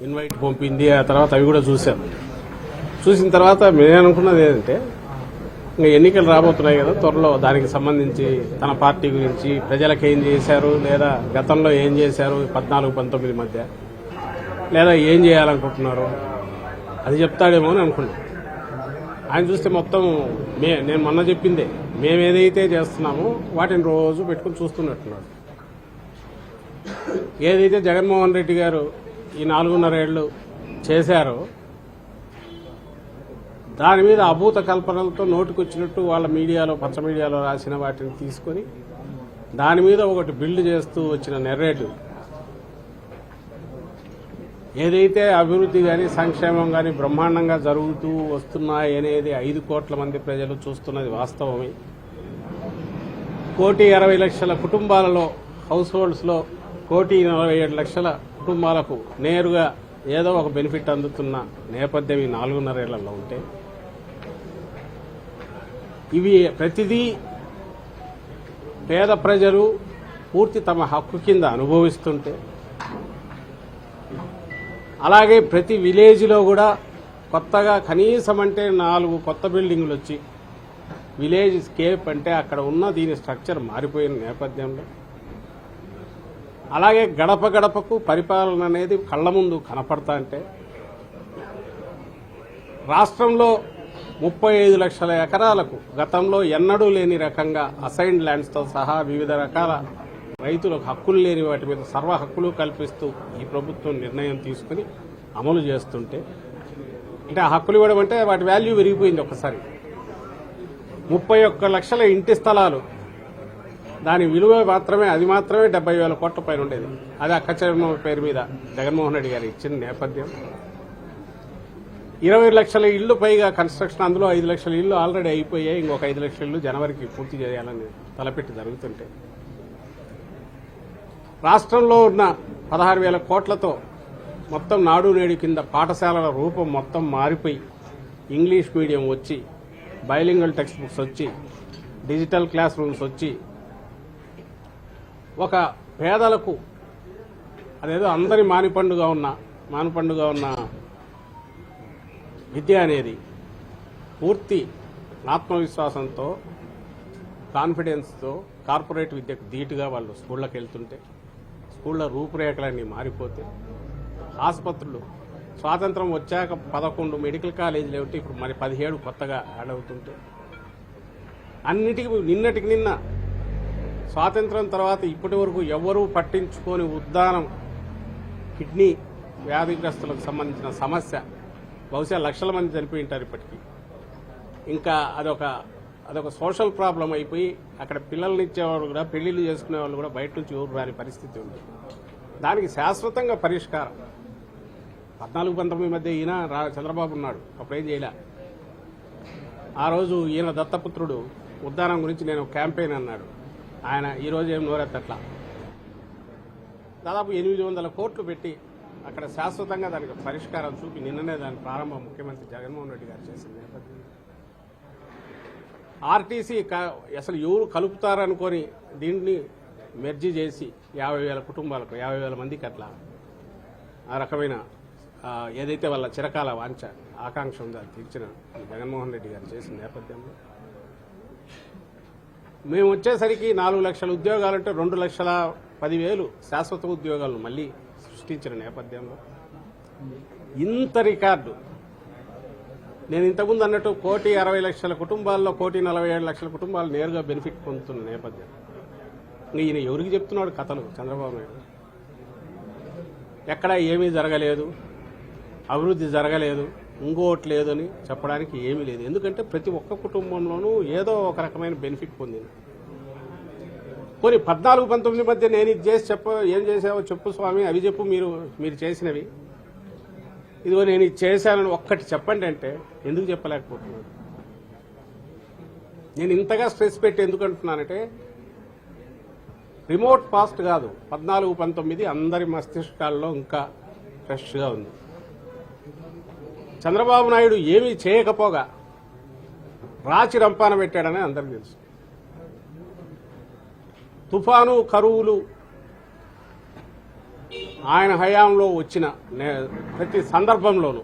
Invite పంపింది ఆ తర్వాత అవి కూడా చూశాం చూసిన తర్వాత మేము అనుకున్నది ఏంటంటే ఇంకా ఎన్నికలు రాబోతున్నాయి కదా త్వరలో దానికి సంబంధించి తన పార్టీ గురించి ప్రజలకు ఏం చేశారు లేదా గతంలో ఏం చేశారు పద్నాలుగు పంతొమ్మిది మధ్య లేదా ఏం చేయాలనుకుంటున్నారు అది చెప్తాడేమో అని అనుకున్నాం. ఆయన చూస్తే మొత్తం మే నేను మొన్న చెప్పిందే మేము ఏదైతే చేస్తున్నామో వాటిని రోజు పెట్టుకుని చూస్తున్నట్టున్నాడు ఏదైతే జగన్మోహన్ రెడ్డి గారు ఈ నాలుగున్నర ఏళ్ళు చేశారో. దాని మీద అభూత కల్పనలతో నోటికొచ్చినట్టు వాళ్ళ మీడియాలో పచ్చ మీడియాలో రాసిన వాటిని తీసుకొని దాని మీద ఒకటి బిల్డ్ చేస్తూ వచ్చిన నెర్రేటివ్ ఏదైతే అభివృద్ధి కానీ సంక్షేమం కానీ బ్రహ్మాండంగా జరుగుతూ వస్తున్నాయి అనేది ఐదు కోట్ల మంది ప్రజలు చూస్తున్నది వాస్తవమే. కోటి అరవై లక్షల కుటుంబాలలో హౌస్ హోల్డ్స్లో కోటి నలభై ఏడు లక్షల కుటుంబాలకు నేరుగా ఏదో ఒక బెనిఫిట్ అందుతున్న నేపథ్యం ఈ నాలుగున్నరేళ్ళలో ఉంటే ఇవి ప్రతిదీ పేద ప్రజలు పూర్తి తమ హక్కు కింద అనుభవిస్తుంటే అలాగే ప్రతి విలేజ్లో కూడా కొత్తగా కనీసం అంటే నాలుగు కొత్త బిల్డింగులు వచ్చి విలేజ్ స్కేప్ అంటే అక్కడ ఉన్న దీని స్ట్రక్చర్ మారిపోయిన నేపథ్యంలో అలాగే గడప గడపకు పరిపాలన అనేది కళ్ళ ముందు కనపడతా అంటే రాష్ట్రంలో ముప్పై ఐదు లక్షల ఎకరాలకు గతంలో ఎన్నడూ లేని రకంగా అసైన్డ్ ల్యాండ్స్తో సహా వివిధ రకాల రైతులకు హక్కులు లేని వాటి మీద సర్వ హక్కులు కల్పిస్తూ ఈ ప్రభుత్వం నిర్ణయం తీసుకుని అమలు చేస్తుంటే అంటే ఆ హక్కులు ఇవ్వడం అంటే వాటి వాల్యూ పెరిగిపోయింది ఒకసారి ముప్పై ఒక్క లక్షల ఇంటి స్థలాలు దాని విలువ మాత్రమే అది మాత్రమే డెబ్బై వేల కోట్ల పైన ఉండేది. అది అక్క పేరు మీద జగన్మోహన్ రెడ్డి గారు ఇచ్చిన నేపథ్యం. ఇరవై లక్షల ఇళ్ళు పైగా కన్స్ట్రక్షన్ అందులో ఐదు లక్షల ఇళ్ళు ఆల్రెడీ అయిపోయాయి. ఇంకొక ఐదు లక్షల ఇళ్ళు జనవరికి పూర్తి చేయాలని తలపెట్టి జరుగుతుంటే రాష్ట్రంలో ఉన్న పదహారు వేల కోట్లతో మొత్తం నాడు నేడు కింద పాఠశాలల రూపం మొత్తం మారిపోయి ఇంగ్లీష్ మీడియం వచ్చి బైలింగల్ టెక్స్ట్ బుక్స్ వచ్చి డిజిటల్ క్లాస్ రూమ్స్ వచ్చి ఒక పేదలకు అదేదో అందరి మానిపండుగా ఉన్న మానిపండుగా ఉన్న విద్య అనేది పూర్తి ఆత్మవిశ్వాసంతో కాన్ఫిడెన్స్తో కార్పొరేట్ విద్యకు ధీటుగా వాళ్ళు స్కూళ్ళకి వెళ్తుంటే స్కూళ్ళ రూపురేఖలన్నీ మారిపోతే ఆసుపత్రులు స్వాతంత్రం వచ్చాక పదకొండు మెడికల్ కాలేజీలు ఏమిటి ఇప్పుడు మరి పదిహేడు కొత్తగా యాడ్ అవుతుంటే అన్నిటికీ నిన్నటికి నిన్న స్వాతంత్రం తర్వాత ఇప్పటి వరకు ఎవరూ పట్టించుకోని ఉద్దానం కిడ్నీ వ్యాధిగ్రస్తులకు సంబంధించిన సమస్య బహుశా లక్షల మంది చనిపోయి ఉంటారు ఇప్పటికీ. ఇంకా అదొక అదొక సోషల్ ప్రాబ్లం అయిపోయి అక్కడ పిల్లల్ని ఇచ్చేవాళ్ళు కూడా పెళ్ళిళ్ళు చేసుకునే వాళ్ళు కూడా బయట నుంచి ఊరు రాని పరిస్థితి ఉంది. దానికి శాశ్వతంగా పరిష్కారం. పద్నాలుగు పంతొమ్మిది మధ్య ఈయన రా చంద్రబాబు ఉన్నాడు. అప్పుడేం చేయలే. ఆ రోజు ఈయన దత్తపుత్రుడు ఉద్దానం గురించి నేను క్యాంపెయిన్ అన్నాడు. ఆయన ఈరోజు ఏం నోరెత్తట్లా? దాదాపు ఎనిమిది వందల కోట్లు పెట్టి అక్కడ శాశ్వతంగా దానికి పరిష్కారం చూపి నిన్ననే దాని ప్రారంభం ముఖ్యమంత్రి జగన్మోహన్ రెడ్డి గారు చేసిన నేపథ్యంలో. ఆర్టీసీ అసలు ఎవరు కలుపుతారనుకొని దీన్ని మెర్జీ చేసి యాభై వేల కుటుంబాలకు యాభై వేల మందికి అట్లా ఆ రకమైన ఏదైతే వాళ్ళ చిరకాల వాంఛ ఆకాంక్ష ఉందో అది తీర్చిన జగన్మోహన్ రెడ్డి గారు చేసిన నేపథ్యంలో మేము వచ్చేసరికి నాలుగు లక్షల ఉద్యోగాలు అంటే రెండు లక్షల పదివేలు శాశ్వత ఉద్యోగాలను మళ్ళీ సృష్టించిన నేపథ్యంలో. ఇంత రికార్డు. నేను ఇంతకుముందు అన్నట్టు కోటి అరవై లక్షల కుటుంబాల్లో కోటి నలభై ఏడు లక్షల కుటుంబాలు నేరుగా బెనిఫిట్ పొందుతున్న నేపథ్యం. ఈయన ఎవరికి చెప్తున్నాడు కథలు? చంద్రబాబు నాయుడు. ఎక్కడా ఏమీ జరగలేదు. అభివృద్ధి జరగలేదు. ఇంకోటి లేదని చెప్పడానికి ఏమీ లేదు. ఎందుకంటే ప్రతి ఒక్క కుటుంబంలోనూ ఏదో ఒక రకమైన బెనిఫిట్ పొందింది. పోనీ పద్నాలుగు పంతొమ్మిది మధ్య నేను ఇది చేసి చెప్ప ఏం చేసావో చెప్పు స్వామి అవి చెప్పు మీరు మీరు చేసినవి. ఇదిగో నేను ఇది చేశానని ఒక్కటి చెప్పండి అంటే ఎందుకు చెప్పలేకపోతున్నాను? నేను ఇంతగా స్ట్రెస్ పెట్టి ఎందుకు అంటున్నానంటే రిమోట్ పాస్ట్ కాదు. పద్నాలుగు పంతొమ్మిది అందరి మస్తిష్కాల్లో ఇంకా ఫ్రెష్గా ఉంది. చంద్రబాబు నాయుడు ఏమీ చేయకపోగా రాచి రంపాన పెట్టాడని అందరికి తెలుసు. తుఫాను కరువులు ఆయన హయాంలో వచ్చిన నే- ప్రతి సందర్భంలోనూ